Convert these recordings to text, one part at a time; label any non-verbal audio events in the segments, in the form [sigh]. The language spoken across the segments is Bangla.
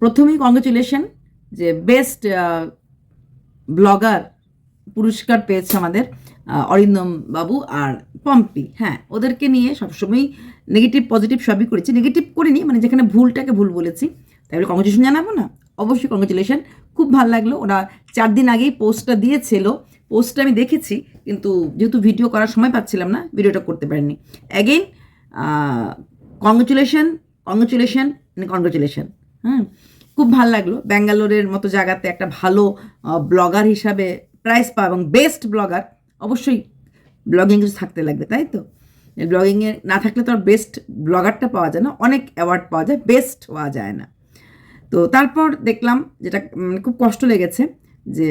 প্রথমেই কংগ্রেচুলেশন যে বেস্ট ব্লগার পুরস্কার পেয়েছে আমাদের অরিন্দম বাবু আর পম্পি। হ্যাঁ ওদেরকে নিয়ে সবসময় নেগেটিভ পজিটিভ সবই করেছি। নেগেটিভ করিনি মানে যেখানে ভুলটাকে ভুল বলেছি তাই বলে কংগ্রেচুলেশন জানাব না? অবশ্যই কংগ্রেচুলেশন খুব ভালো লাগল। ওরা চার দিন আগেই পোস্টটা দিয়েছিল। পোস্টটা আমি দেখেছি, কিন্তু যেহেতু ভিডিও করার সময় পাচ্ছিলাম না ভিডিওটা করতে পারিনি। অ্যাগেইন কংগ্রেচুলেশন কংগ্রেচুলেশন কংগ্রেচুলেশন হ্যাঁ খুব ভালো লাগল। ব্যাঙ্গালোরের মতো জায়গাতে একটা ভালো ব্লগার হিসাবে প্রাইজ পাওয়া এবং বেস্ট ব্লগার, অবশ্যই ব্লগিং কিছু থাকতে লাগবে, তাই তো? ব্লগিংয়ে না থাকলে তো আর বেস্ট ব্লগারটা পাওয়া যায় না, অনেক অ্যাওয়ার্ড পাওয়া যায় বেস্ট পাওয়া যায় না। তো তারপর দেখলাম যেটা খুব কষ্ট লেগেছে যে,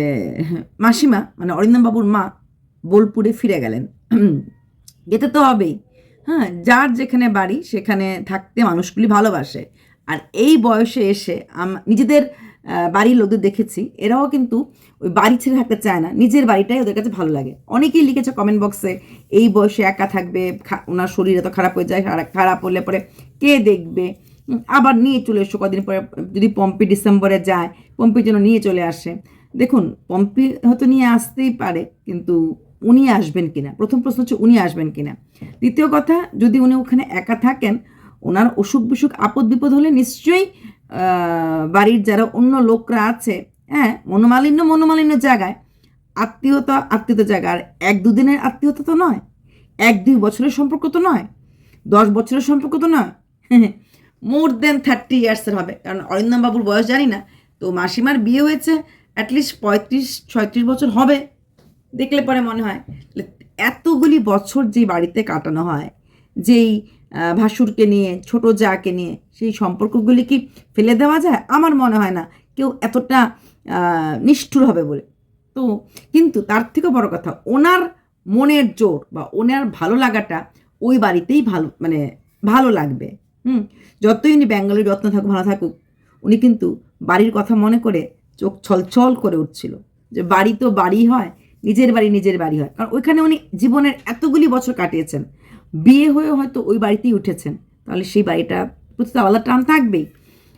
মাসিমা মানে বাবুর মা বোলপুরে ফিরে গেলেন। [clears throat] যেতে তো হবেই। হ্যাঁ যার যেখানে বাড়ি, সেখানে থাকতে মানুষগুলি ভালোবাসে। আর এই বয়সে এসে নিজেদের বাড়ির লোকদের দেখেছি, এরাও কিন্তু ওই বাড়ি ছেড়ে থাকতে চায় না, নিজের বাড়িটাই ওদের কাছে ভালো লাগে। অনেকেই লিখেছে কমেন্ট বক্সে এই বয়সে একা থাকবে ওনার শরীর এত খারাপ হয়ে যায় খারা- খারাপ হলে পরে কে দেখবে? আবার নিয়ে চলে এসো কদিন পরে, যদি পম্পি ডিসেম্বরে যায়, পম্পির জন্য নিয়ে চলে আসে। দেখুন, পম্পি হয়তো নিয়ে আসতেই পারে, কিন্তু উনি আসবেন কিনা? প্রথম প্রশ্ন হচ্ছে উনি আসবেন কিনা? দ্বিতীয় কথা, যদি উনি ওখানে একা থাকেন ওনার অসুখ বিসুখ, আপদ বিপদ হলে নিশ্চয়ই বাড়ির যারা অন্য লোকরা আছে হ্যাঁ মনোমালিন্য মনোমালিন্য জায়গায়, আত্মীয়তা আত্মীয়তা জায়গা। আর এক দুদিনের আত্মীয়তা তো নয়, এক দুই বছরের সম্পর্ক তো নয়, দশ বছরের সম্পর্ক তো নয়। মোর দেন থার্টি ইয়ার্সের হবে। কারণ অরিন্দম বাবুর বয়স জানি না, তো মাসিমার বিয়ে হয়েছে অ্যাটলিস্ট পঁয়ত্রিশ, ছয়ত্রিশ বছর হবে। দেখলে পরে মনে হয় এতগুলি বছর যে বাড়িতে কাটানো হয়, যেই ভাসুরকে নিয়ে, ছোট যাকে নিয়ে, সেই সম্পর্কগুলি কি ফেলে দেওয়া যায়? আমার মনে হয় না। কেউ এতটা নিষ্ঠুর হবে বলে। তো কিন্তু তার থেকে বড় কথা, ওনার মনের জোর বা ওনার ভালো লাগাটা ওই বাড়িতেই ভালো মানে ভালো লাগবে। হুম? যতই উনি ব্যাঙ্গালোর যত্ন থাকুক, ভালো থাকুক, উনি কিন্তু বাড়ির কথা মনে করে চোখ ছলছল করে উঠছিল যে বাড়ি তো বাড়ি হয়, নিজের বাড়ি নিজের বাড়ি হয়। কারণ ওইখানে উনি জীবনের এতগুলি বছর কাটিয়েছেন। বিয়ে হয়ে হয়তো ওই বাড়িতেই উঠেছেন। তাহলে সেই বাড়িটা প্রতি তো আলাদা টান থাকবেই।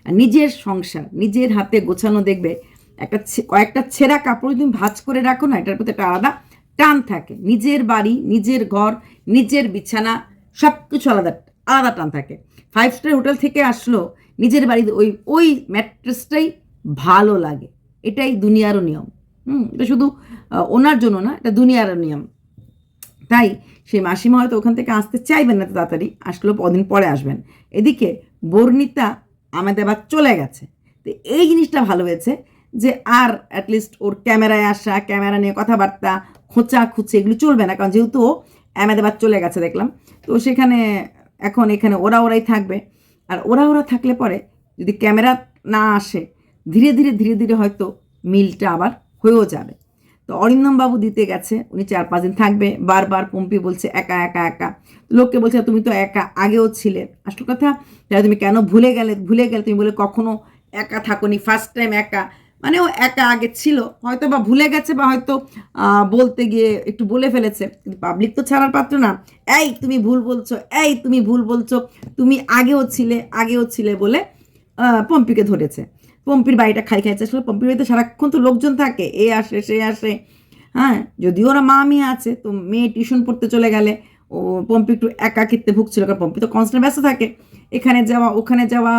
আর নিজের সংসার, নিজের হাতে গোছানো দেখবে, একটা কয়েকটা ছেঁড়া কাপড় তুমি ভাঁজ করে রাখো না, এটার প্রতি একটা আলাদা টান থাকে। নিজের বাড়ি, নিজের ঘর, নিজের বিছানা সব কিছু আলাদা আলাদা টান থাকে। ফাইভ স্টার হোটেল থেকে আসলো, নিজের বাড়িতে ওই ওই ম্যাট্রেসটাই ভালো লাগে। এটাই দুনিয়ারও নিয়ম। হুম, এটা শুধু ওনার জন্য না, এটা দুনিয়ারও নিয়ম। তাই সেই মাসিমা হয়তো ওখান থেকে আসতে চাইবেন না তাড়াতাড়ি, আসলেও কদিন পরে আসবেন। এদিকে বর্ণিতা আমেদাবাদ চলে গেছে। তো এই জিনিসটা ভালো হয়েছে যে আর অ্যাটলিস্ট ওর ক্যামেরায় আসা, ক্যামেরা নিয়ে কথাবার্তা খোঁচা খুঁচে এগুলো চলবে না, কারণ যেহেতু ও আহমেদাবাদ চলে গেছে দেখলাম। তো সেখানে এখন এখানে ওরা ওরাই থাকবে। আর ওরা ওরা থাকলে পরে যদি ক্যামেরা না আসে, ধীরে ধীরে ধীরে ধীরে হয়তো মিলটা আবার হয়েও যাবে। তো অরিন্দম বাবু দিতে গেছে, উনি চার পাঁচ দিন থাকবে, বারবার পম্পি বলছে, একা একা একা। লোককে বলছে, তুমি তো একা, আগেও ছিলে। আসল কথা, তাহলে তুমি কেন ভুলে গেলে ভুলে গেলে তুমি বলে, কখনো একা থাকোনি ফার্স্ট টাইম একা। মানে ও একা আগে ছিল, হয়তো বা ভুলে গেছে বা হয়তো বলতে গিয়ে একটু বলে ফেলেছে। কিন্তু পাবলিক তো ছাড়ার পাত্র না। এই, তুমি ভুল বলছো, এই, তুমি ভুল বলছো, তুমি আগেও ছিলে আগেও ছিলে বলে পম্পিকে ধরেছে। পম্পির বাড়িটা খাই খাইছে আসলে পম্পির বাড়িতে সারাক্ষণ তো লোকজন থাকে। এ আসে, সে আসে। হ্যাঁ যদিও ওরা মা মেয়ে আছে, তো মেয়ে টিউশন পড়তে চলে গেলে ও পম্পি একটু একাকিত্বে ভুগছিল, কারণ পম্পি তো কনস্ট্যান্ট ব্যস্ত থাকে। এখানে যাওয়া, ওখানে যাওয়া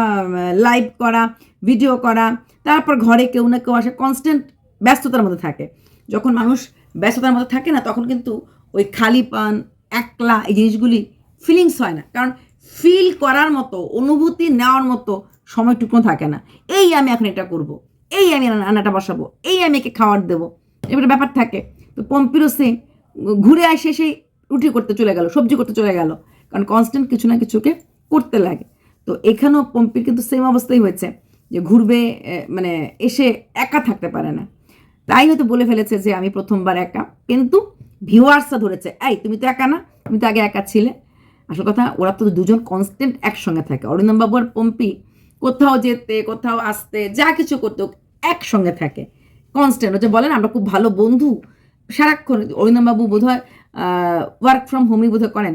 লাইভ করা ভিডিও করা, তারপর ঘরে কেউ না কেউ আসে কনস্ট্যান্ট ব্যস্ততার মধ্যে থাকে। যখন মানুষ ব্যস্ততার মধ্যে থাকে না, তখন কিন্তু ওই খালিপান একলা এই জিনিসগুলি ফিলিংস হয় না। কারণ ফিল করার মতো, অনুভূতি নেওয়ার মতো সময়টুকু থাকে না। এই আমি এখন এটা করব, এই আমি রান্নাটা বসাবো, এই আমি একে খাবার দেবো। এবার ব্যাপার থাকে, তো পম্পিরও সে ঘুরে আসে সেই রুটি করতে চলে গেল, সবজি করতে চলে গেল, কারণ কনস্ট্যান্ট কিছু না কিছুকে করতে লাগে। তো এখানেও পম্পির কিন্তু সেম অবস্থাই হয়েছে, যে ঘুরবে মানে এসে একা থাকতে পারে না। তাই হয়তো বলে ফেলেছে যে আমি প্রথমবার একা, কিন্তু ভিউয়ার্সরা ধরেছে, এই, তুমি তো একা না, তুমি তো আগে একা ছিলে। আসল কথা, ওরা তো দুজন কনস্ট্যান্ট একসঙ্গে থাকে। অরিন্দম বাবু আর পম্পি কোথাও যেতে কোথাও আসতে যা কিছু করতে একসঙ্গে থাকে। কনস্ট্যান্ট হচ্ছে বলেন আমরা খুব ভালো বন্ধু। সারাক্ষণ অরিন্দম বাবু বোধ হয় ওয়ার্ক ফ্রম হোমই বোধহয় করেন।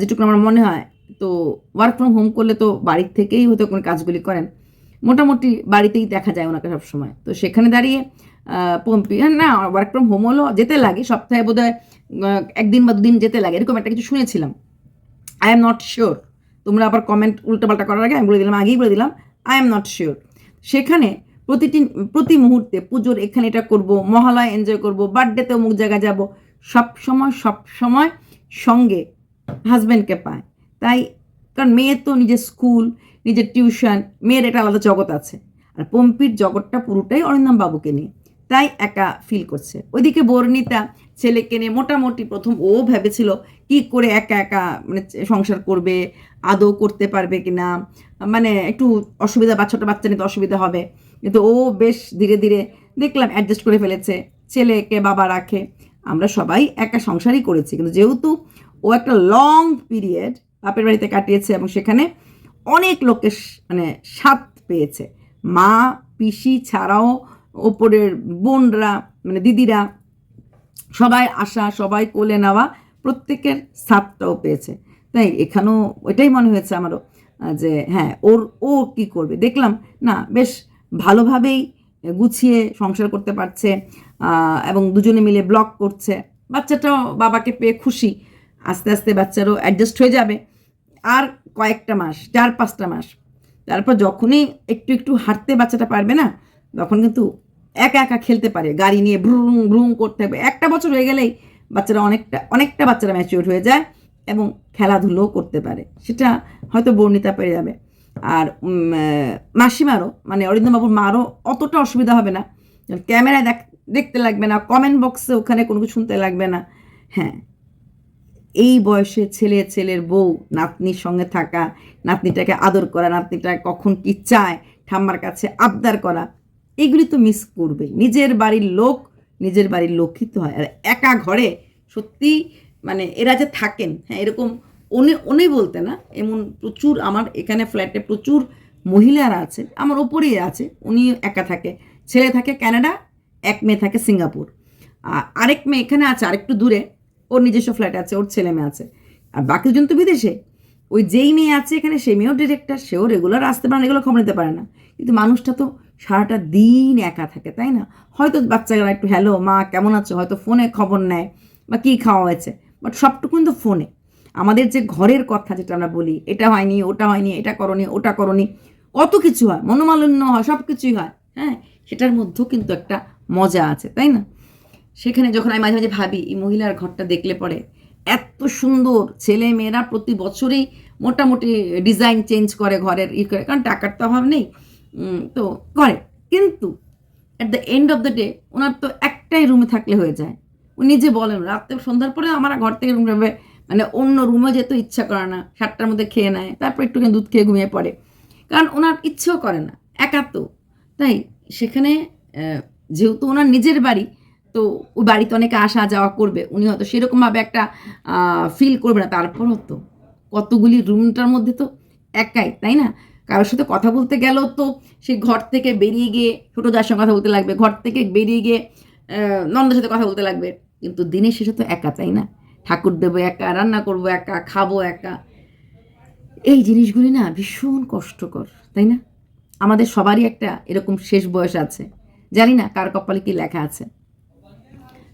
যেটুকু আমার মনে হয়। তো ওয়ার্ক ফ্রম হোম করলে তো বাড়ির থেকেই হয়তো কোনো কাজগুলি করেন। মোটামুটি বাড়িতেই দেখা যায় ওনাকে সবসময়। তো সেখানে দাঁড়িয়ে পম্পি হ্যাঁ, না ওয়ার্ক ফ্রম হোম হলো যেতে লাগে। সপ্তাহে বোধ হয় একদিন বা দুদিন যেতে লাগে। এরকম একটা কিছু শুনেছিলাম। আই এম নট শিওর তোমরা আবার কমেন্ট উল্টোপাল্টা করার আগে আমি বলে দিলাম, আগেই বলে দিলাম আই এম নট শিওর সেখানে প্রতিটি, প্রতি মুহূর্তে পুজোর এখানে এটা করব, মহালয় এনজয় করব বার্থডেতে অমুক জায়গায় যাব, সব সময় সব সময় সঙ্গে হাজব্যান্ডকে পায়। তাই, কারণ মেয়ে তো নিজের স্কুল নিজের টিউশন মেয়ের একটা আলাদা জগৎ আছে। আর পম্পির জগৎটা পুরোটাই অরিন্দম বাবুকে নিয়ে। তাই একা ফিল করছে। ওইদিকে বর্ণিতা ছেলেকে নিয়ে মোটামুটি প্রথম ও ভেবেছিল কি করে একা একা মানে সংসার করবে, আদৌ করতে পারবে কি না মানে একটু অসুবিধা বা ছোটো বাচ্চা নিতে অসুবিধা হবে। কিন্তু ও বেশ ধীরে ধীরে দেখলাম অ্যাডজাস্ট করে ফেলেছে, ছেলেকে বাবা রাখে। আমরা সবাই একা সংসারই করেছি, কিন্তু যেহেতু ও একটা লং পিরিয়ড বাপের বাড়িতে কাটিয়েছে এবং সেখানে অনেক লোকের মানে স্বাদ পেয়েছে। মা, পিসি ছাড়াও ওপরের বোনরা মানে দিদিরা, সবাই আসা, সবাই কোলে নেওয়া প্রত্যেকের স্বাদটাও পেয়েছে। তাই এখানেও ওইটাই মনে হয়েছে আমারও যে হ্যাঁ ওর, ও কি করবে? দেখলাম, না, বেশ ভালোভাবেই গুছিয়ে সংসার করতে পারছে এবং দুজনে মিলে ব্লগ করছে। বাচ্চাটাও বাবাকে পেয়ে খুশি। আস্তে আস্তে বাচ্চারও অ্যাডজাস্ট হয়ে যাবে। আর কয়েকটা মাস, চার পাঁচটা মাস। তারপর যখনই একটু একটু হাঁটতে বাচ্চাটা পারবে না, তখন কিন্তু একা একা খেলতে পারে, গাড়ি নিয়ে ভ্রুং ভ্রুং করতে হবে। একটা বছর হয়ে গেলেই বাচ্চারা অনেকটা অনেকটা বাচ্চারা ম্যাচিওর হয়ে যায় এবং খেলাধুলোও করতে পারে। সেটা হয়তো বর্ণিতা পেরে যাবে। আর মাসিমারও মানে অরিন্দমবাবুর মারও অতটা অসুবিধা হবে না। ক্যামেরায় দেখ, দেখতে লাগবে না কমেন্ট বক্সে ওখানে কোনো কিছু শুনতে লাগবে না। হ্যাঁ এই বয়সে ছেলে, ছেলের বউ, নাতনির সঙ্গে থাকা, নাতনিটাকে আদর করা, নাতনিটা কখন কি চায়, ঠাম্মার কাছে আবদার করা এগুলি তো মিস করবেই। নিজের বাড়ির লোক, নিজের বাড়ির লক্ষিত হয়। আর একা ঘরে সত্যি মানে এরা যে থাকেন হ্যাঁ এরকম উনি উনি বলতে না, এমন প্রচুর আমার এখানে ফ্ল্যাটে প্রচুর মহিলারা আছে, আমার ওপরেই আছে, উনি একা থাকে। ছেলে থাকে কানাডা এক মেয়ে থাকে সিঙ্গাপুর আর আরেক মেয়ে এখানে আছে, আরেকটু দূরে, ওর নিজস্ব ফ্ল্যাট আছে, ওর ছেলে মেয়ে আছে। আর বাকি দুজন তো বিদেশে। ওই যেই মেয়ে আছে এখানে সেই মেয়েও ডিরেক্টর সেও রেগুলার আসতে পারে না, এগুলো খবর নিতে পারে না। কিন্তু মানুষটা তো সারাটা দিন একা থাকে, তাই না? হয়তো বাচ্চারা একটু, হ্যালো, মা, কেমন আছো? হয়তো ফোনে খবর নেয় বা কী খাওয়া হয়েছে বাট সবটুকুন তো ফোনে। আমাদের যে ঘরের কথা যেটা আমরা বলি, এটা হয়নি, ওটা হয়নি, এটা করনি, ওটা করনি। কত কিছু হয়, মনোমালিন্য হয় সব কিছুই হয় হ্যাঁ? সেটার মধ্যেও কিন্তু একটা মজা আছে, তাই না? সেখানে যখন আমি মাঝে মাঝে ভাবি, এই মহিলার ঘরটা দেখলে পরে এত সুন্দর ছেলে মেয়েরা প্রতি বছরেই মোটামুটি ডিজাইন চেঞ্জ করে ঘরের, ই করে, কারণ টাকার তো অভাব নেই। তো করে। কিন্তু at the end of the day ওনার তো একটাই রুমে থাকলে হয়ে যায়। উনি নিজে বলেন রাত্রে সন্ধ্যার পরে আমার ঘর থেকে রুম যাবে মানে অন্য রুমে যেতে ইচ্ছা করে না, সাতটার মধ্যে খেয়ে নেয়, তারপর একটুখানি দুধ খেয়ে ঘুমিয়ে পড়ে। কারণ ওনার ইচ্ছেও করে না, একা তো। তাই সেখানে যেহেতু ওনার নিজের বাড়ি, তো ওই বাড়িতে অনেকে আসা যাওয়া করবে, উনি হয়তো সেরকমভাবে একটা ফিল করবে না। তারপরও তো কতগুলি রুমটার মধ্যে তো একাই, তাই না? কারোর সাথে কথা বলতে গেলেও তো সেই ঘর থেকে বেরিয়ে গিয়ে ছোটো যার সঙ্গে কথা বলতে লাগবে, ঘর থেকে বেরিয়ে গিয়ে নন্দের সাথে কথা বলতে লাগবে। কিন্তু দিনের শেষে তো একা, তাই না? ঠাকুর দেবো একা, রান্না করব একা, খাব একা। এই জিনিসগুলি না ভীষণ কষ্টকর, তাই না? আমাদের সবারই একটা এরকম শেষ বয়স আছে। জানি না কার কপালে কি লেখা আছে।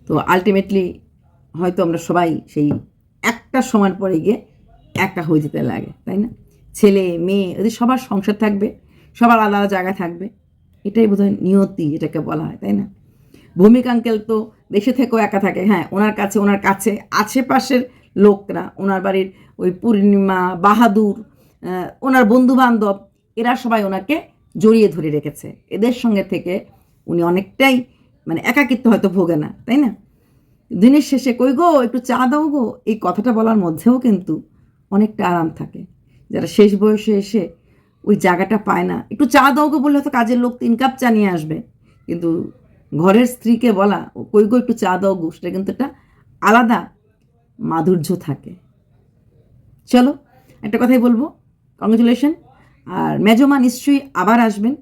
তো আলটিমেটলি হয়তো আমরা সবাই সেই একটা সময় পরে গিয়ে একা হয়ে যেতে লাগে, তাই না? ছেলে, মেয়ে ওদের সবার সংসার থাকবে, সবার আলাদা আলাদা জায়গা থাকবে। এটাই বোধহয় নিয়তি এটাকে বলা হয়, তাই না? ভূমিক আঙ্কেল তো দেশে থেকেও একা থাকে হ্যাঁ ওনার কাছে ওনার কাছে, আশেপাশের লোকরা, ওনার বাড়ির ওই পূর্ণিমা, বাহাদুর ওনার বন্ধু বান্ধব এরা সবাই ওনাকে জড়িয়ে ধরে রেখেছে। এদের সঙ্গে থেকে উনি অনেকটাই মানে একাকিত্ব হয়তো ভোগে না, তাই না? দিনের শেষে, কই গো, একটু চা দাও গো? এই কথাটা বলার মধ্যেও কিন্তু অনেকটা আরাম থাকে। যারা শেষ বয়সে এসে ওই জায়গাটা পায় না, একটু চা দাও গো বললে হয়তো কাজের লোক তিন কাপ চা নিয়ে আসবে। কিন্তু ঘরের স্ত্রীকে বলা, ও কই গো একটু চা দাও গো। সেটা কিন্তু একটা আলাদা মাধুর্য থাকে। চলো, একটা কথাই বলব কংগ্রেচুলেশন আর মেজমা নিশ্চয়ই আবার আসবেন।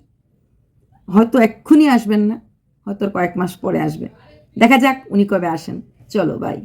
হয়তো এক্ষুনি আসবেন না, হয়তো কয়েক মাস পরে আসবে। দেখা যাক উনি কবে আসেন। চলো বাই